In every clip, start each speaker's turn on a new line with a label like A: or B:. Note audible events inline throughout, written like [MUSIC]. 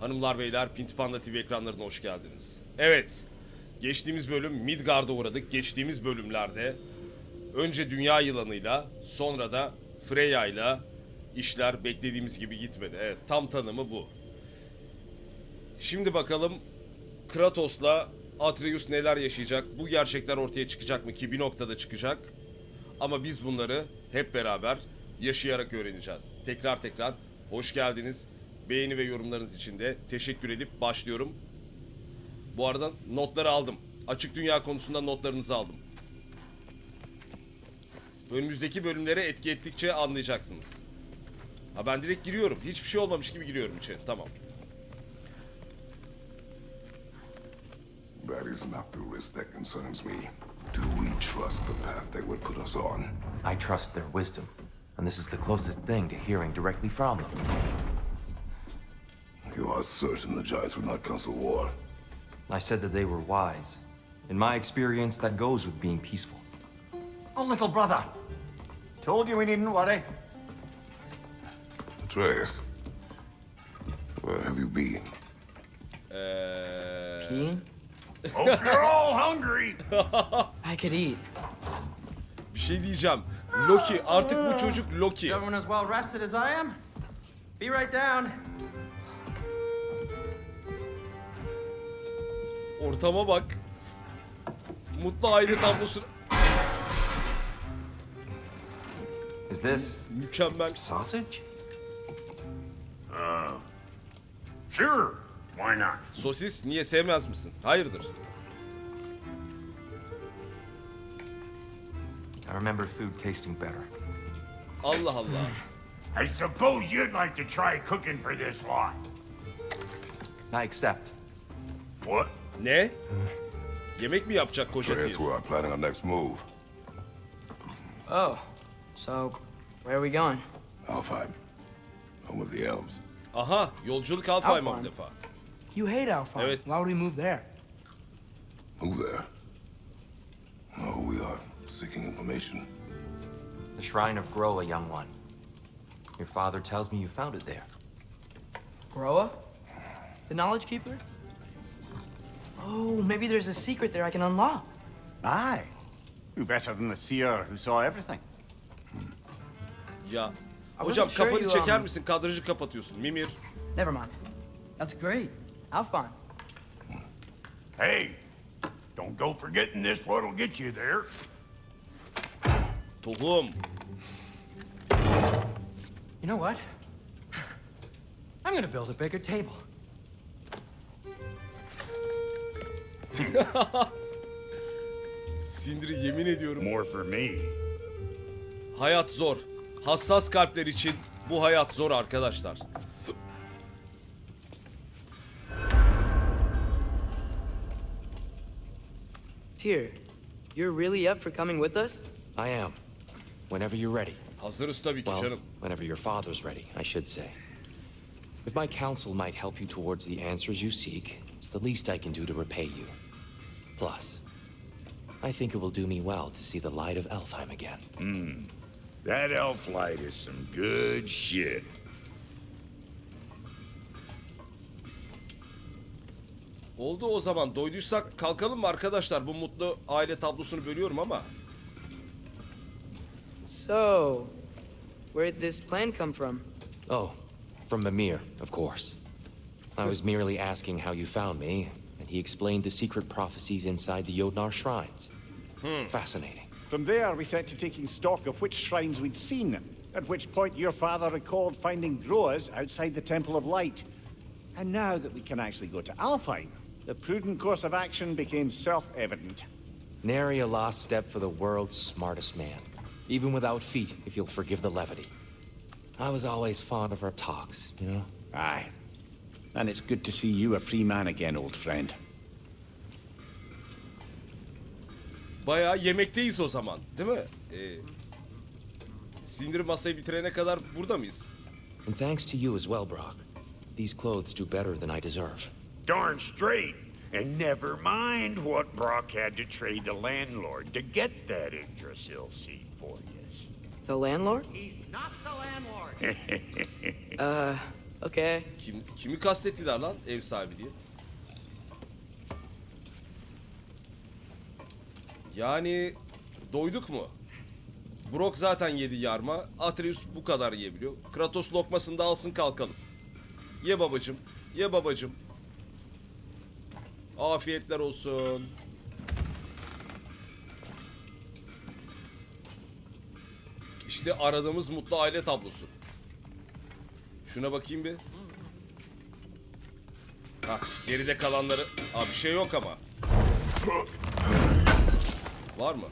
A: Hanımlar beyler Pinti Panda TV ekranlarına hoş geldiniz. Evet. Geçtiğimiz bölüm Midgard'a uğradık. Geçtiğimiz bölümlerde önce Dünya Yılanı'yla sonra da Freya'yla işler beklediğimiz gibi gitmedi. Evet tam tanımı bu. Şimdi bakalım Kratos'la Atreus neler yaşayacak? Bu gerçekler ortaya çıkacak mı ki bir noktada çıkacak. Ama biz bunları hep beraber yaşayarak öğreneceğiz. Tekrar tekrar hoş geldiniz. Beğeni ve yorumlarınız için de teşekkür edip başlıyorum. Bu arada notları aldım. Açık dünya konusunda notlarınızı aldım. Önümüzdeki bölümlere etki ettikçe anlayacaksınız. Ha ben direkt giriyorum. Hiçbir şey olmamış gibi giriyorum içeri. Tamam.
B: That is not the risk that concerns me. Do we trust the path they would put us on?
C: I trust their wisdom, and this is the closest thing to hearing directly from them.
B: You are certain the Giants would not counsel war?
C: I said that they were wise. In my experience, that goes with being peaceful.
D: Oh, little brother. Told you we needn't worry.
B: Atreus, where have you been?
A: Eee...
E: Keen?
F: Hope you're all hungry. [LAUGHS]
E: I could eat.
A: Bir şey diyeceğim. Loki artık bu çocuk Loki.
D: Everyone as well rested as I am? Be right down.
A: Ortama bak. Mutlu aile tablosu
C: Is this
A: mükemmel.
C: sausage?
F: Sure, why not?
A: Sosis niye sevmez misin? Hayırdır?
C: I remember food tasting better.
A: Allah Allah.
F: I suppose you'd like to try cooking for this lot.
C: I accept.
F: What?
A: Ne? Yemek mi yapacak koca
B: Atreus,
A: Tyr?
B: we are planning our next move.
E: Oh, so where are we going?
B: Alfheim, home of the elves.
A: Aha yolculuk Alfheim'a bir
E: Alfheim.
A: defa.
G: You hate Alpha.
A: Evet.
G: Why would we move there?
B: Move there. No, we are seeking information.
C: The Shrine of Groa, young one. Your father tells me you found it there.
E: Groa? The Knowledge Keeper? Oh, maybe there's a secret there I can unlock.
D: Aye. Who better than the seer who saw everything?
A: Ya.
E: I
A: Hocam
E: wasn't sure
A: kafanı
E: you,
A: çeker
E: um,
A: misin? Kadrajı kapatıyorsun. Mimir.
E: Never mind. That's great. Alphon.
F: Hey, don't go forgetting this what'll get you there.
A: Tohum.
G: You know what? I'm gonna build a bigger table. [LAUGHS]
A: Sindri yemin ediyorum.
F: More for me.
A: Hayat zor. Hassas kalpler için bu hayat zor arkadaşlar.
E: Tyr, you're really up for coming with us?
C: I am. Whenever you're ready.
A: Hazırız tabii ki
C: Well,
A: canım.
C: whenever your father's ready, I should say. If my counsel might help you towards the answers you seek, it's the least I can do to repay you. Plus, I think it will do me well to see the light of Elfheim again.
F: That elf light is some good shit.
A: Oldu o zaman. Doyduysak kalkalım mı arkadaşlar? Bu mutlu aile tablosunu bölüyorum ama.
E: So, where'd this plan come from?
C: Oh, from Mimir, of course. I was merely asking how you found me, he explained the secret prophecies inside the Yodnar shrines. Hmm. Fascinating.
H: From there, we set to taking stock of which shrines we'd seen, at which point your father recalled finding Groas outside the Temple of Light. And now that we can actually go to Alfheim, the prudent course of action became self-evident.
C: Nary a lost step for the world's smartest man. Even without feet, if you'll forgive the levity. I was always fond of our talks, you know?
H: Aye. And it's good to see you a free man again, old friend.
A: Bayağı yemekteyiz o zaman. Değil mi? Ee, sindir masayı bitirene kadar burada mıyız?
C: And thanks to you as well, Brock. These clothes do better than I deserve.
F: Darn straight. And never mind what Brock had to trade the landlord to get that Yggdrasil seed for you.
E: The landlord?
D: He's not the landlord. [LAUGHS]
E: Uh, Okay.
A: Kim, kimi kastettiler lan ev sahibi diye? Yani doyduk mu? Brok zaten yedi yarma. Atreus bu kadar yiyebiliyor. Kratos lokmasını da alsın kalkalım. Ye babacım. Ye babacım. Afiyetler olsun. İşte aradığımız mutlu aile tablosu. Şuna bakayım bir. Hah, geride kalanları... Abi bir şey yok ama. Var mı?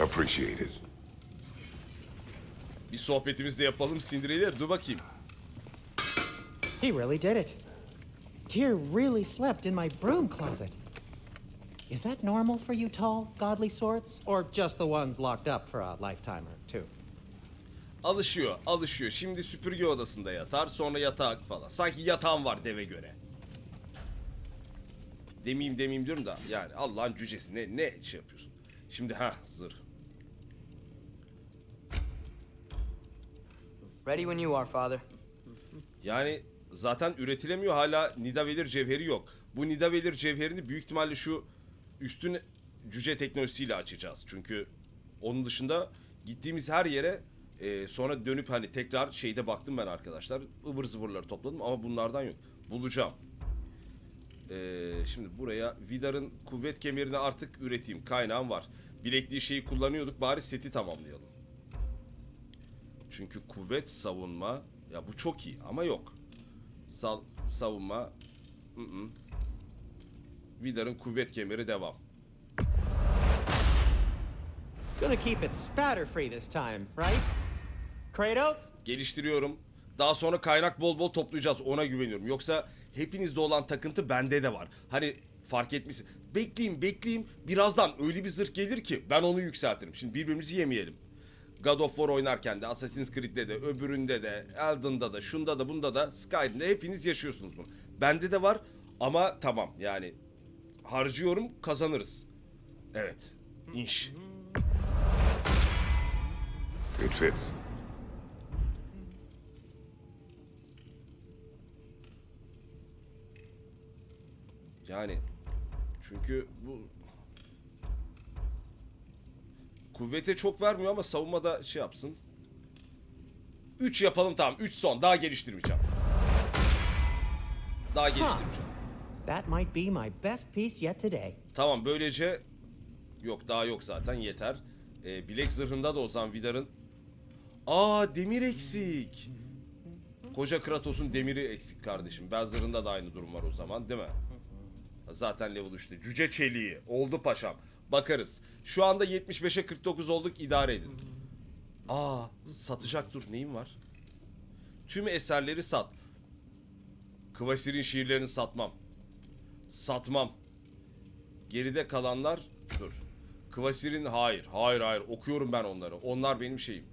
B: Appreciate it.
A: Bir sohbetimizi de yapalım Cinderella. Dur bakayım.
I: He really did it. Tyr really slept in my broom closet. Is that normal for you tall, godly sorts? Or just the ones locked up for a lifetime or two?
A: Alışıyor, alışıyor. Şimdi süpürge odasında yatar, sonra yatağa falan. Sanki yatağım var deve göre. Demeyeyim demeyeyim diyorum da yani Allah'ın cücesi ne ne şey yapıyorsun. Şimdi ha zırh.
E: Ready when you are, Father.
A: Yani zaten üretilemiyor hala Nidavellir cevheri yok. Bu Nidavellir cevherini büyük ihtimalle şu üstün cüce teknolojisiyle açacağız. Çünkü onun dışında gittiğimiz her yere e, sonra dönüp hani tekrar şeyde baktım ben arkadaşlar. ıvır zıvırları topladım ama bunlardan yok. Bulacağım. E, şimdi buraya Vidar'ın kuvvet kemerini artık üreteyim. Kaynağım var. Bilekliği şeyi kullanıyorduk bari seti tamamlayalım. Çünkü kuvvet savunma ya bu çok iyi ama yok. Sal, savunma ı-ı. Vidar'ın kuvvet kemeri devam.
I: Gonna keep it spatter free this time, right? Kratos?
A: Geliştiriyorum. Daha sonra kaynak bol bol toplayacağız ona güveniyorum. Yoksa hepinizde olan takıntı bende de var. Hani fark etmişsin. Bekleyeyim bekleyeyim birazdan öyle bir zırh gelir ki ben onu yükseltirim. Şimdi birbirimizi yemeyelim. God of War oynarken de Assassin's Creed'de de öbüründe de Elden'da da şunda da bunda da Skyrim'de hepiniz yaşıyorsunuz bunu. Bende de var ama tamam yani harcıyorum kazanırız. Evet. İnş.
B: It fits.
A: Yani çünkü bu kuvvete çok vermiyor ama savunmada şey yapsın. 3 yapalım tamam. 3 son. Daha geliştirmeyeceğim. Daha geliştirmeyeceğim.
I: That might be my best piece yet today.
A: Tamam böylece yok daha yok zaten yeter. Ee, bilek zırhında da o zaman Vidar'ın Aa demir eksik. Koca Kratos'un demiri eksik kardeşim. Ben zırhında da aynı durum var o zaman değil mi? Zaten level 3'te. Cüce çeliği. Oldu paşam. Bakarız. Şu anda 75'e 49 olduk idare edin. Aa satacak dur neyim var? Tüm eserleri sat. Kvasir'in şiirlerini satmam. Satmam. Geride kalanlar dur. Kvasir'in hayır, hayır, hayır. Okuyorum ben onları. Onlar benim şeyim.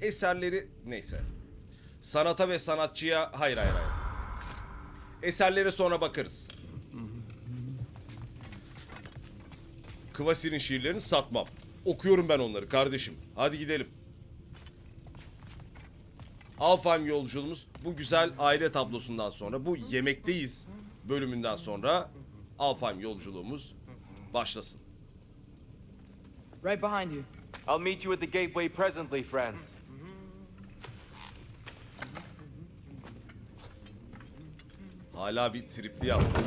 A: Eserleri neyse. Sanata ve sanatçıya hayır, hayır, hayır. Eserlere sonra bakarız. Kvasir'in şiirlerini satmam. Okuyorum ben onları kardeşim. Hadi gidelim. Alfheim yolculuğumuz bu güzel aile tablosundan sonra bu yemekteyiz bölümünden sonra Alfheim yolculuğumuz başlasın.
E: Right behind you.
C: I'll meet you at the gateway presently, friends.
A: Hala bir tripli yapmışlar.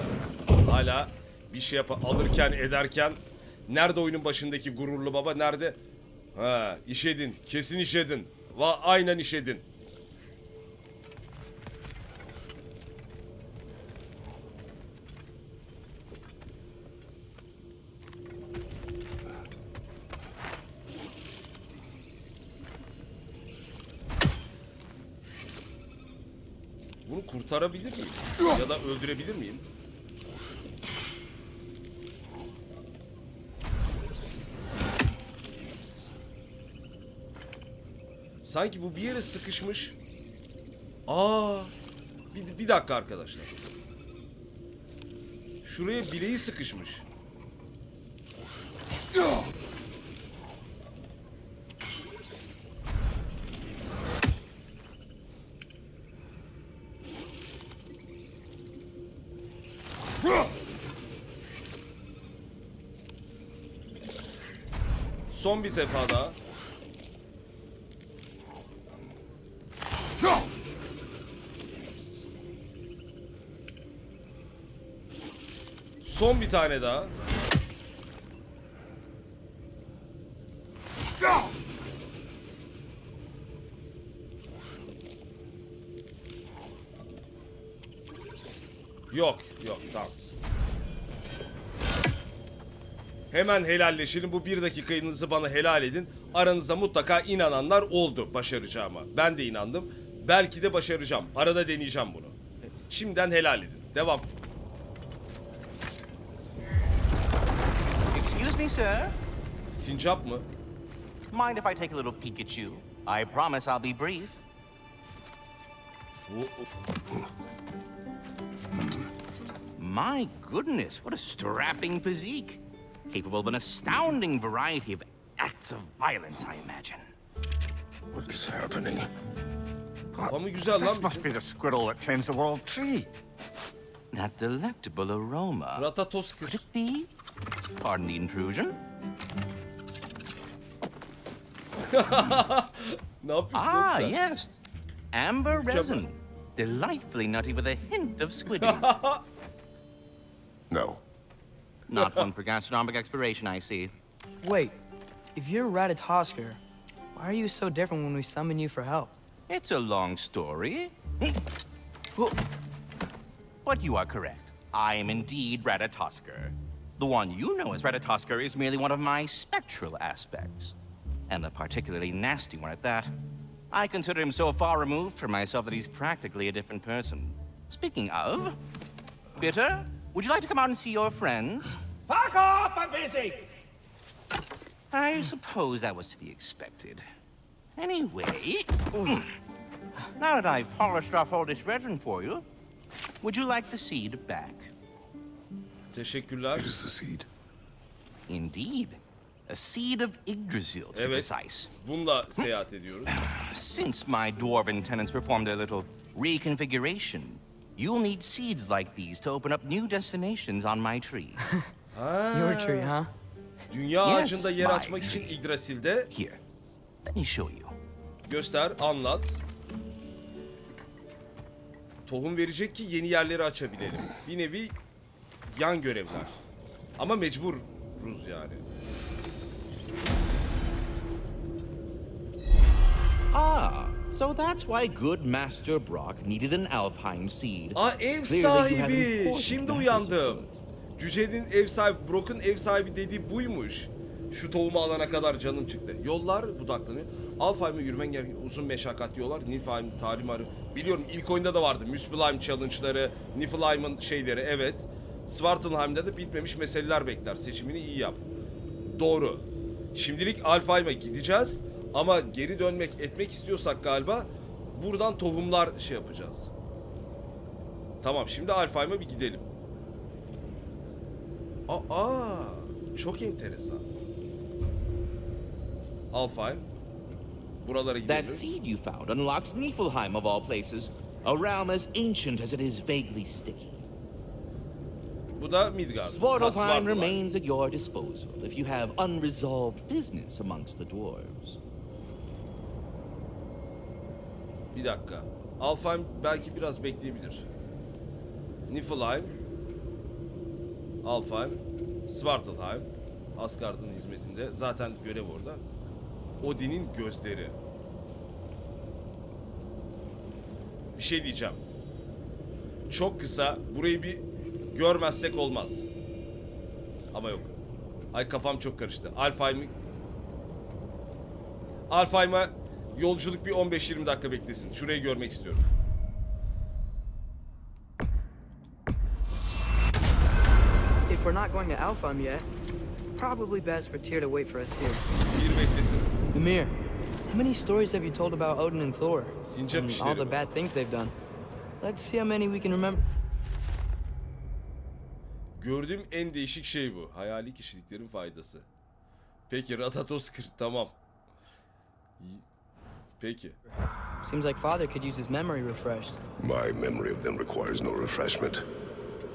A: Hala bir şey yap alırken ederken nerede oyunun başındaki gururlu baba nerede? Ha iş edin. Kesin iş edin. Va aynen iş edin. Bunu kurtarabilir miyim? Ya da öldürebilir miyim? Sanki bu bir yere sıkışmış. Aa! Bir, bir dakika arkadaşlar. Şuraya bileği sıkışmış. Son bir defa daha. Son bir tane daha. Yok, yok, tamam. Hemen helalleşelim. Bu bir dakikanızı bana helal edin. Aranızda mutlaka inananlar oldu başaracağıma. Ben de inandım. Belki de başaracağım. Arada deneyeceğim bunu. Şimdiden helal edin. Devam.
J: Excuse me, sir.
A: Sincap mı?
J: Mind if I take a little peek at you? I promise I'll be brief. My goodness, what a strapping physique. Capable of an astounding variety of acts of violence, I imagine.
B: What is happening?
A: Kafamı güzel lan
H: This must be the squirrel that tends the world tree.
J: That delectable aroma. Could it be? Pardon the intrusion.
A: Ne yapıyorsun oğlum
J: Ah,
A: sen?
J: yes. Amber resin. Delightfully nutty with a hint of squidding. [LAUGHS]
B: No.
J: Not one for gastronomic exploration, I see.
E: Wait, if you're Ratatosker, why are you so different when we summon you for help?
J: It's a long story. [LAUGHS] But you are correct. I am indeed Ratatosker. The one you know as Ratatosker is merely one of my spectral aspects. And a particularly nasty one at that. I consider him so far removed from myself that he's practically a different person. Speaking of, Bitter, would you like to come out and see your friends?
G: Fuck off! I'm busy!
J: I suppose that was to be expected. Anyway, now that I've polished off all this resin for you, would you like the seed back?
A: Teşekkürler.
B: It is the seed.
J: Indeed. A seed of Yggdrasil, to be
A: Evet.
J: precise.
A: Bununla seyahat ediyoruz.
J: Since my dwarven tenants performed a little reconfiguration, you'll need seeds like these to open up new destinations on my tree. [LAUGHS]
E: Your tree, huh?
A: Dünya
J: Yes,
A: ağacında yer
J: my
A: açmak için
J: tree.
A: Yggdrasil'de
J: Here, let me show you.
A: göster, anlat. Tohum verecek ki yeni yerleri açabilelim. Bir nevi yan görevler. Ama mecburuz yani.
K: Ah, so that's why good Master Brock needed an Alpine seed.
A: Aa ev sahibi. Şimdi uyandım. Cüce'nin ev sahibi, Brock'un ev sahibi dediği buymuş. Şu tohumu alana kadar canım çıktı. Yollar budaklanıyor. Alfheim'e yürümen gereken uzun meşakkatli yollar. Niflheim, talim arı. Biliyorum ilk oyunda da vardı. Muspelheim challenge'ları, Niflheim'ın şeyleri evet. Svartalheim'de de bitmemiş meseleler bekler. Seçimini iyi yap. Doğru. Şimdilik Alfheim'e gideceğiz. Ama geri dönmek etmek istiyorsak galiba buradan tohumlar şey yapacağız. Tamam şimdi Alfheim'e bir gidelim. Aa, çok enteresan. Alfheim. Buralara
K: That
A: gidelim.
K: seed you found unlocks Niflheim of all places, a realm as ancient as it is vaguely sticky.
A: Bu da Midgard.
K: Svartalfheim remains at your disposal if you have unresolved business amongst the dwarves.
A: Bir dakika. Alfheim belki biraz bekleyebilir. Niflheim. Alfheim. Svartalheim. Asgard'ın hizmetinde. Zaten görev orada. Odin'in gözleri. Bir şey diyeceğim. Çok kısa. Burayı bir görmezsek olmaz. Ama yok. Ay kafam çok karıştı. Alfheim'i... Alfheim'a yolculuk bir 15-20 dakika beklesin. Şurayı görmek istiyorum.
E: If we're not going to Alfheim yet, it's probably best for Tyr to wait for us here.
A: Bir beklesin.
E: Ymir, how many stories have you told about Odin and Thor?
A: Sincap
E: And all the bad things they've done. Let's see how many we can remember.
A: Gördüğüm en değişik şey bu. Hayali kişiliklerin faydası. Peki Ratatoskır tamam. Y- Peki.
E: Seems like Father could use his memory refreshed.
B: My memory of them requires no refreshment.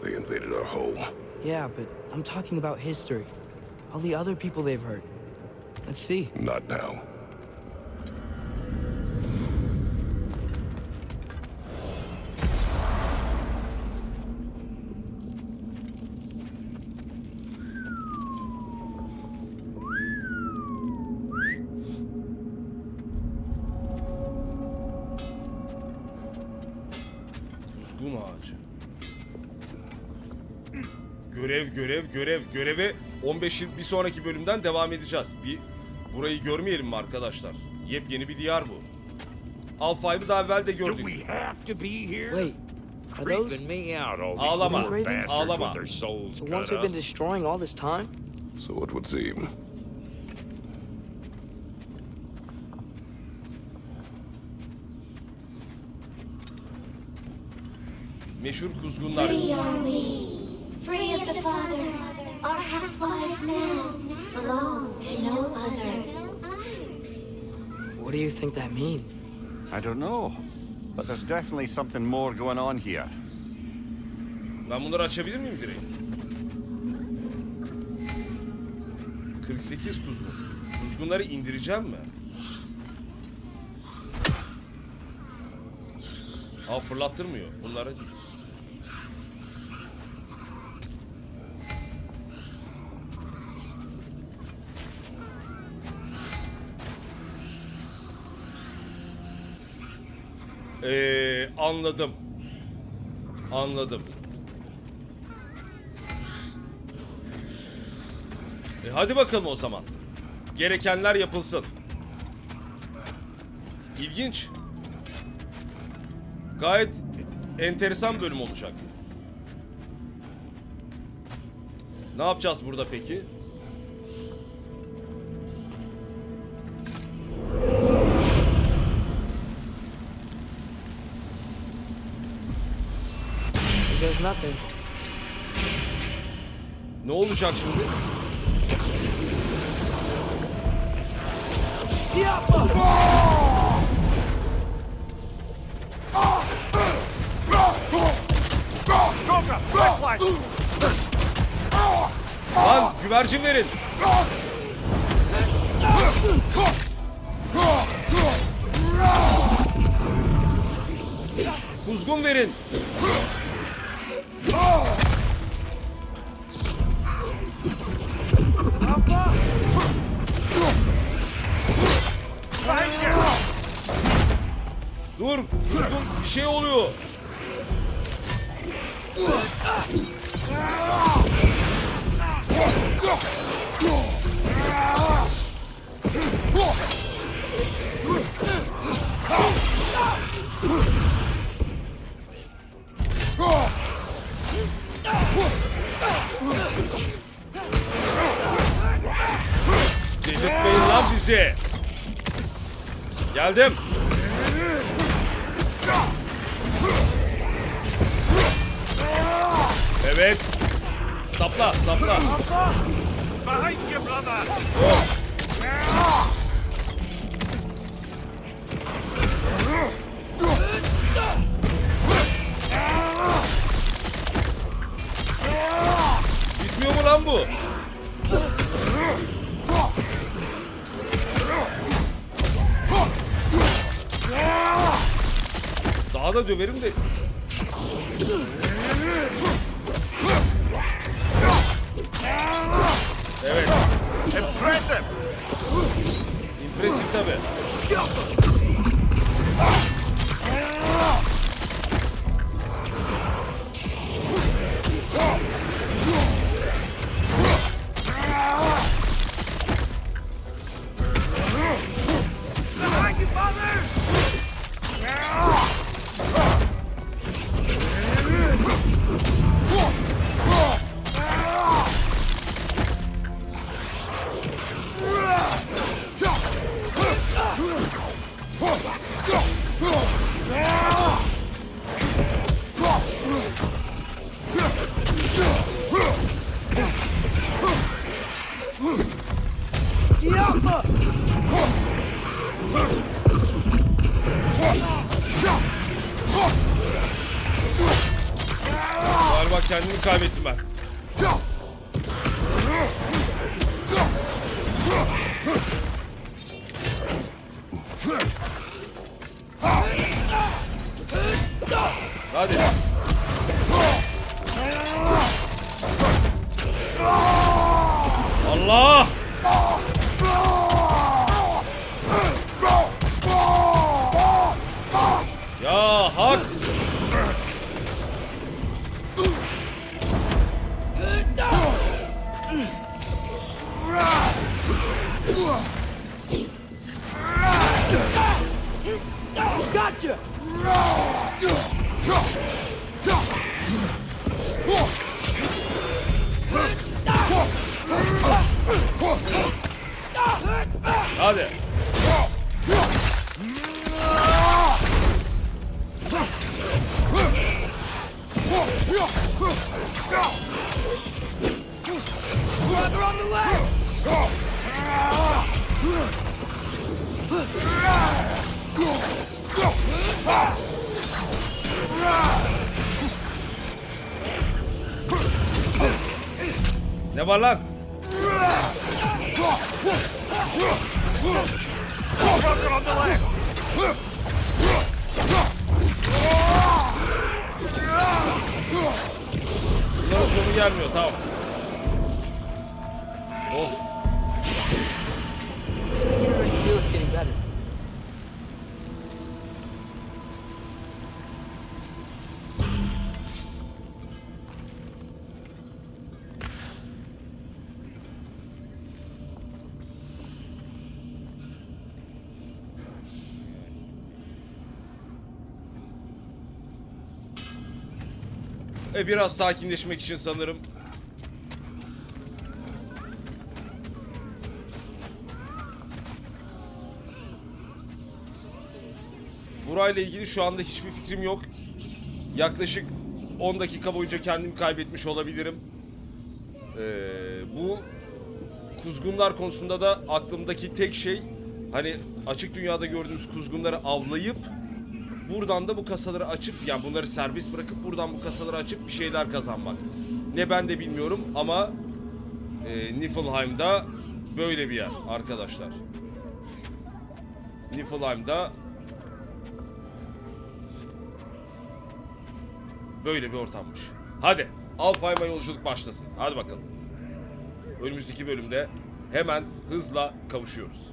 B: They invaded our home.
E: Yeah, but I'm talking about history. All the other people they've hurt. Let's see.
B: Not now.
A: Görev, görev, görev, göreve 15 yıl bir sonraki bölümden devam edeceğiz. Bir burayı görmeyelim mi arkadaşlar? Yepyeni bir diyar bu. Alfa'yı daha evvel de
F: Do
A: gördük.
F: we have to be here?
E: Wait, are those
F: Creeping me out, all these
A: Ağlama, ağlama.
E: the ones we've been destroying all this time?
B: So it would seem.
A: Meşhur kuzgunlar.
L: Free of the Father. Our half-lives now belong to no other.
E: What do you think that means?
H: I don't know. But there's definitely something more going on here.
A: Ben bunları açabilir miyim direkt? 48 kuzgun. Kuzgunları indireceğim mi? Aa fırlattırmıyor. Bunlara değil. Ee, anladım. Anladım. E hadi bakalım o zaman. Gerekenler yapılsın. İlginç. Gayet enteresan bölüm olacak. Ne yapacağız burada peki?
E: Nothing.
A: Ne olacak şimdi? Lan güvercin verin. Kuzgun verin. Dur. Kuzgun bir şey oluyor. Delirtmeyin lan bizi. Geldim. Evet. Sapla, sapla.
F: Behind
A: Daha da döverim de. Kendimi kaybettim ben. Hadi. Allah! Gelmiyor tamam. E biraz sakinleşmek için sanırım. Burayla ilgili şu anda hiçbir fikrim yok. Yaklaşık 10 dakika boyunca kendimi kaybetmiş olabilirim. Ee, bu kuzgunlar konusunda da aklımdaki tek şey hani açık dünyada gördüğümüz kuzgunları avlayıp buradan da bu kasaları açıp yani bunları serbest bırakıp buradan bu kasaları açıp bir şeyler kazanmak. Ne ben de bilmiyorum ama e, Niflheim'da böyle bir yer arkadaşlar. Niflheim'da böyle bir ortammış. Hadi Alfheim'a yolculuk başlasın. Hadi bakalım. Önümüzdeki bölümde hemen hızla kavuşuyoruz.